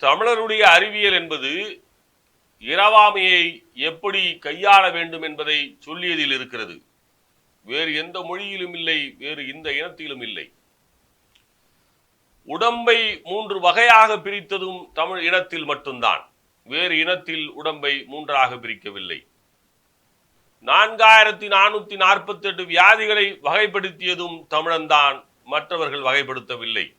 தமிழருடைய அறிவியல் என்பது இரவாமையை எப்படி கையாள வேண்டும் என்பதை சொல்லியதில் இருக்கிறது. வேறு எந்த மொழியிலும் இல்லை வேறு இந்த இனத்திலும் இல்லை. உடம்பை மூன்று வகையாக பிரித்ததும் தமிழ் இனத்தில் மட்டும்தான். வேறு இனத்தில் உடம்பை மூன்றாக பிரிக்கவில்லை. நான்காயிரத்தி நானூத்தி நாற்பத்தி எட்டு வியாதிகளை வகைப்படுத்தியதும் தமிழன்தான் மற்றவர்கள் வகைப்படுத்தவில்லை.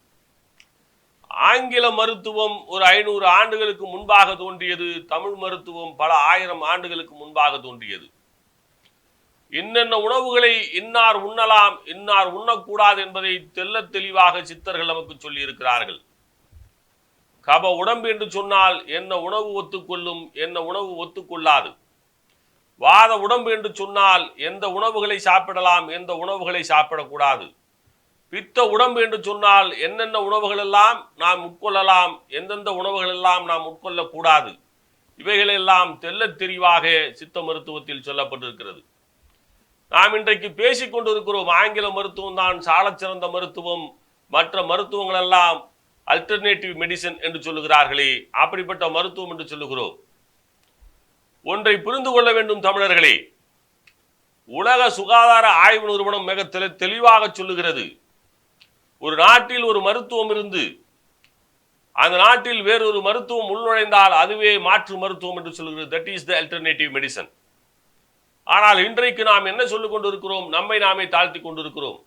ஆங்கில மருத்துவம் ஒரு ஐநூறு ஆண்டுகளுக்கு முன்பாக தோன்றியது தமிழ் மருத்துவம் பல ஆயிரம் ஆண்டுகளுக்கு முன்பாக தோன்றியது. இன்னென்ன உணவுகளை இன்னார் உண்ணலாம் இன்னார் உண்ணக்கூடாது என்பதை தெல்ல தெளிவாக சித்தர்கள் நமக்கு சொல்லி இருக்கிறார்கள் கப உடம்பு என்று சொன்னால் என்ன உணவு ஒத்துக்கொள்ளும் என்ன உணவு ஒத்துக்கொள்ளாது. வாத உடம்பு என்று சொன்னால் எந்த உணவுகளை சாப்பிடலாம் எந்த உணவுகளை சாப்பிடக்கூடாது. பித்த உடம்பு என்று சொன்னால் என்னென்ன உணவுகள் எல்லாம் நாம் உட்கொள்ளலாம் எந்தெந்த உணவுகள் எல்லாம் நாம் உட்கொள்ளக்கூடாது இவைகளெல்லாம் தெள்ளத் தெளிவாக சித்த மருத்துவத்தில் சொல்லப்பட்டிருக்கிறது. நாம் இன்றைக்கு பேசிக் கொண்டிருக்கிறோம் ஆங்கில மருத்துவம் தான் மருத்துவம் மற்ற மருத்துவங்கள் எல்லாம் அல்டர்னேட்டிவ் மெடிசன் என்று சொல்லுகிறார்களே அப்படிப்பட்ட மருத்துவம் என்று சொல்லுகிறோம். ஒன்றை புரிந்து கொள்ள வேண்டும் தமிழர்களே. உலக சுகாதார ஆய்வு நிறுவனம் மிக தெளிவாக சொல்லுகிறது. ஒரு நாட்டில் ஒரு மருத்துவம் இருந்து அந்த நாட்டில் வேறொரு மருத்துவம் உள்நுழைந்தால் அதுவே மாற்று மருத்துவம் என்று சொல்கிறது that is the alternative medicine ஆனால் இன்றைக்கு நாம் என்ன சொல்லிக் கொண்டிருக்கிறோம்? நம்மை நாமே தாழ்த்தி கொண்டிருக்கிறோம்.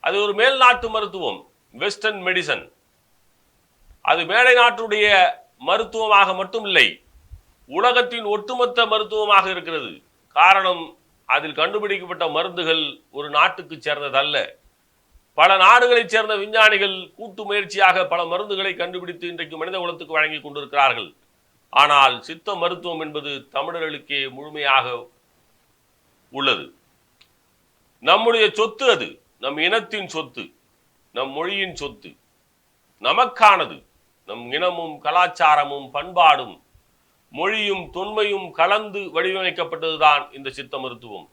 அது ஒரு மேல் நாட்டு மருத்துவம் வெஸ்டர்ன் மெடிசன் அது மேலை நாட்டுடைய மருத்துவமாக மட்டும் இல்லை உலகத்தின் ஒட்டுமொத்த மருத்துவமாக இருக்கிறது. காரணம் அதில் கண்டுபிடிக்கப்பட்ட மருந்துகள் ஒரு நாட்டுக்கு சேர்ந்ததல்ல. பல நாடுகளைச் சேர்ந்த விஞ்ஞானிகள் கூட்டு முயற்சியாக பல மருந்துகளை கண்டுபிடித்து இன்றைக்கு மனித குலத்துக்கு வழங்கி கொண்டிருக்கிறார்கள். ஆனால் சித்த மருத்துவம் என்பது தமிழர்களுக்கே முழுமையாக உள்ளது. நம்முடைய சொத்து அது நம் இனத்தின் சொத்து நம் மொழியின் சொத்து நமக்கானது. நம் இனமும் கலாச்சாரமும் பண்பாடும் மொழியும் தொன்மையும் கலந்து வடிவமைக்கப்பட்டதுதான் இந்த சித்த மருத்துவம்.